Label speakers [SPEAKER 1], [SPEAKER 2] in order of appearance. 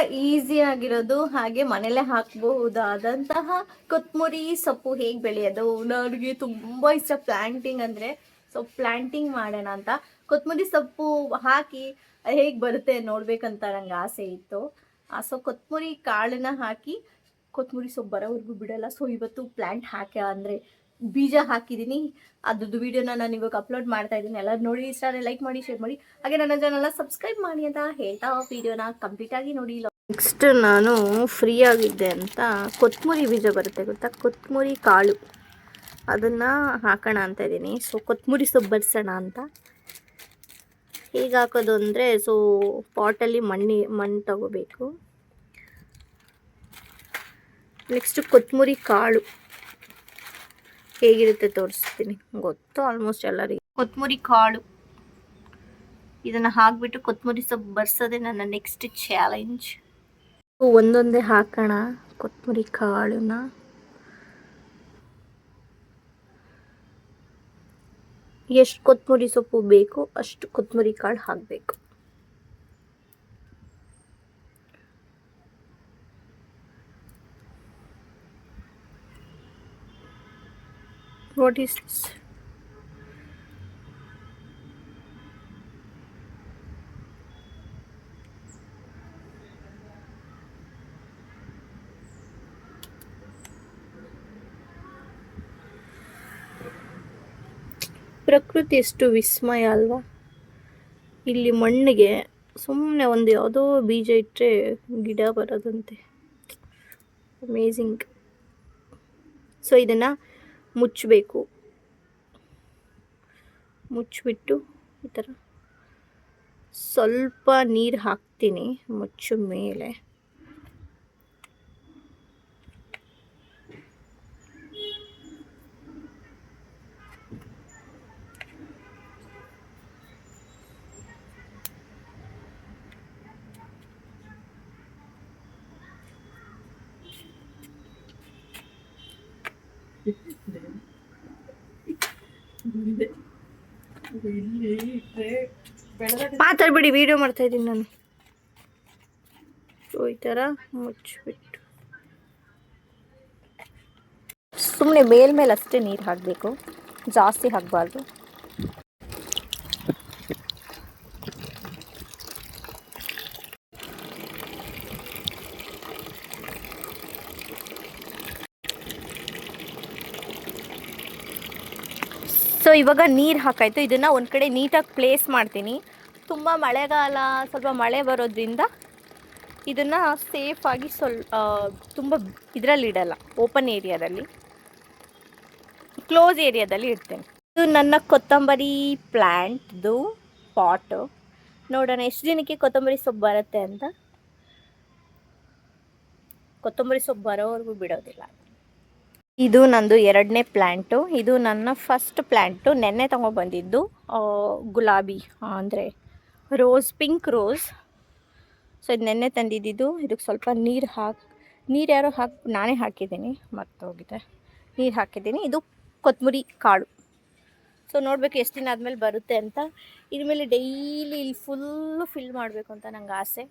[SPEAKER 1] ಈಸಿಯಾಗಿರೋದು ಹಾಗೆ ಮನೇಲೆ ಹಾಕಬಹುದಾದಂತಹ ಕೊತ್ಮುರಿ ಸೊಪ್ಪು ಹೇಗೆ ಬೆಳೆಯೋದು? ನನಗೆ ತುಂಬಾ ಇಷ್ಟ ಪ್ಲಾಂಟಿಂಗ್ ಅಂದ್ರೆ. ಸೊ ಪ್ಲಾಂಟಿಂಗ್ ಮಾಡೋಣ ಅಂತ. ಕೊತ್ಮುರಿ ಸೊಪ್ಪು ಹಾಕಿ ಹೇಗೆ ಬರುತ್ತೆ ನೋಡ್ಬೇಕಂತ ನಂಗೆ ಆಸೆ ಇತ್ತು. ಸೊ ಕೊತ್ಮುರಿ ಕಾಳನ್ನ ಹಾಕಿ ಕೊತ್ಮುರಿ ಸೊಪ್ಪು ಬರೋವರೆಗೂ ಬಿಡಲ್ಲ. ಸೊ ಇವತ್ತು ಪ್ಲಾಂಟ್ ಹಾಕ್ಯ ಅಂದರೆ ಬೀಜ ಹಾಕಿದ್ದೀನಿ ಅದ್ರದ್ದು ವಿಡಿಯೋನ ನಾನು ಇವಾಗ ಅಪ್ಲೋಡ್ ಮಾಡ್ತಾ ಇದ್ದೀನಿ. ಎಲ್ಲರೂ ನೋಡಿ ಇಷ್ಟ ಲೈಕ್ ಮಾಡಿ ಶೇರ್ ಮಾಡಿ. ಹಾಗೆ ನನ್ನ ಚಾನಲ್ನ ಸಬ್ಸ್ಕ್ರೈಬ್ ಮಾಡಿ ಅಂತ ಹೇಳ್ತಾ ವಿಡಿಯೋನ ಕಂಪ್ಲೀಟ್ ಆಗಿ ನೋಡಿ. ನೆಕ್ಸ್ಟ್ ನಾನು ಫ್ರೀ ಆಗಿದ್ದೆ ಅಂತ ಕೊತ್ತಂಬರಿ ಬೀಜ ಬರುತ್ತೆ ಗೊತ್ತಾ? ಕೊತ್ತಂಬರಿ ಕಾಳು. ಅದನ್ನು ಹಾಕೋಣ ಅಂತ ಇದ್ದೀನಿ. ಸೊ ಕೊತ್ತಂಬರಿ ಸೊಪ್ಪು ಬರ್ಸೋಣ ಅಂತ. ಹೇಗೆ ಹಾಕೋದು ಅಂದರೆ ಸೊ ಪಾಟಲ್ಲಿ ಮಣ್ಣಿ, ಮಣ್ಣು ತಗೋಬೇಕು. ನೆಕ್ಸ್ಟ್ ಕೊತ್ತಂಬರಿ ಕಾಳು. ಹೇಗಿರುತ್ತೆ ತೋರಿಸ್ತೀನಿ. ಗೊತ್ತು ಆಲ್ಮೋಸ್ಟ್ ಎಲ್ಲರಿಗೆ. ಕೊತ್ಮುರಿ ಕಾಳು. ಇದನ್ನು ಹಾಕ್ಬಿಟ್ಟು ಕೊತ್ಮುರಿ ಸೊಪ್ಪು ಬರ್ಸೋದೇ ನನ್ನ ನೆಕ್ಸ್ಟ್ ಚಾಲೆಂಜ್ ಒಂದೊಂದೇ ಹಾಕೋಣ ಕೊತ್ತಂಬರಿ ಕಾಳನ್ನ. ಎಷ್ಟು ಕೊತ್ಮುರಿ ಸೊಪ್ಪು ಬೇಕು, ಅಷ್ಟು ಕೊತ್ಮುರಿ ಕಾಳು ಹಾಕಬೇಕು. What is this? ಪ್ರಕೃತಿ ಎಷ್ಟು ವಿಸ್ಮಯ ಅಲ್ವಾ? ಇಲ್ಲಿ ಮಣ್ಣಿಗೆ ಸುಮ್ಮನೆ ಒಂದು ಯಾವುದೋ ಬೀಜ ಇಟ್ಟರೆ ಗಿಡ ಬರೋದಂತೆ. ಅಮೇಝಿಂಗ್ ಸೊ ಇದನ್ನು ಮುಚ್ಚಬೇಕು. ಮುಚ್ಚಿಬಿಟ್ಟು ಈ ಥರ ಸ್ವಲ್ಪ ನೀರು ಹಾಕ್ತೀನಿ ಮುಚ್ಚು ಮೇಲೆ. ಮಾತಾಡ್ಬಿಡಿ ವಿಡಿಯೋ ಮಾಡ್ತಾ ಇದ್ದೀನಿ ನಾನು. ಸೊ ಈ ಥರ ಮುಚ್ಚಿಬಿಟ್ಟು. ಸುಮ್ಮನೆ ಮೇಲ್ಮೇಲೆ ಅಷ್ಟೇ ನೀರು ಹಾಕಬೇಕು. ಜಾಸ್ತಿ ಹಾಕಬಾರ್ದು. ಸೊ ಇವಾಗ ನೀರು ಹಾಕಾಯಿತು. ಇದನ್ನು ಒಂದು ಕಡೆ ನೀಟಾಗಿ ಪ್ಲೇಸ್ ಮಾಡ್ತೀನಿ. ತುಂಬ ಮಳೆಗಾಲ, ಸ್ವಲ್ಪ ಮಳೆ ಬರೋದ್ರಿಂದ ಇದನ್ನು ಸೇಫಾಗಿ ಸ್ವಲ್ಪ ತುಂಬ ಇದರಲ್ಲಿ ಇಡಲ್ಲ. ಓಪನ್ ಏರಿಯಾದಲ್ಲಿ ಕ್ಲೋಸ್ ಏರಿಯಾದಲ್ಲಿ ಇಡ್ತೇನೆ. ಇದು ನನ್ನ ಕೊತ್ತಂಬರಿ ಪ್ಲ್ಯಾಂಟ್ದು ಪಾಟು. ನೋಡೋಣ, ಎಷ್ಟು ದಿನಕ್ಕೆ ಕೊತ್ತಂಬರಿ ಸೊಪ್ಪು ಬರುತ್ತೆ ಅಂತ. ಕೊತ್ತಂಬರಿ ಸೊಪ್ಪು ಬರೋವರೆಗೂ ಬಿಡೋದಿಲ್ಲ. ಇದು ನಂದು ಎರಡನೇ ಪ್ಲ್ಯಾಂಟು ಇದು ನನ್ನ ಫಸ್ಟ್ ಪ್ಲ್ಯಾಂಟು ನೆನ್ನೆ ತೊಗೊಬಂದಿದ್ದು ಗುಲಾಬಿ, ಅಂದರೆ ರೋಸ್, ಪಿಂಕ್ ರೋಸ್. ಸೊ, ಇದು ನೆನ್ನೆ ತಂದಿದ್ದು ಇದಕ್ಕೆ ಸ್ವಲ್ಪ ನೀರು ಹಾಕಿ, ನೀರು ಯಾರೋ ಹಾಕಿ, ನಾನೇ ಹಾಕಿದ್ದೀನಿ. ಮರ್ತೋಗಿದೆ. ನೀರು ಹಾಕಿದ್ದೀನಿ. ಇದು ಕೊತ್ತಂಬರಿ ಕಾಳು. ಸೊ, ನೋಡಬೇಕು ಎಷ್ಟು ದಿನ ಆದಮೇಲೆ ಬರುತ್ತೆ ಅಂತ. ಇದ್ರ ಮೇಲೆ ಡೈಲಿ ಇಲ್ಲಿ ಫುಲ್ಲು ಫಿಲ್ ಮಾಡಬೇಕು ಅಂತ ನಂಗೆ ಆಸೆ.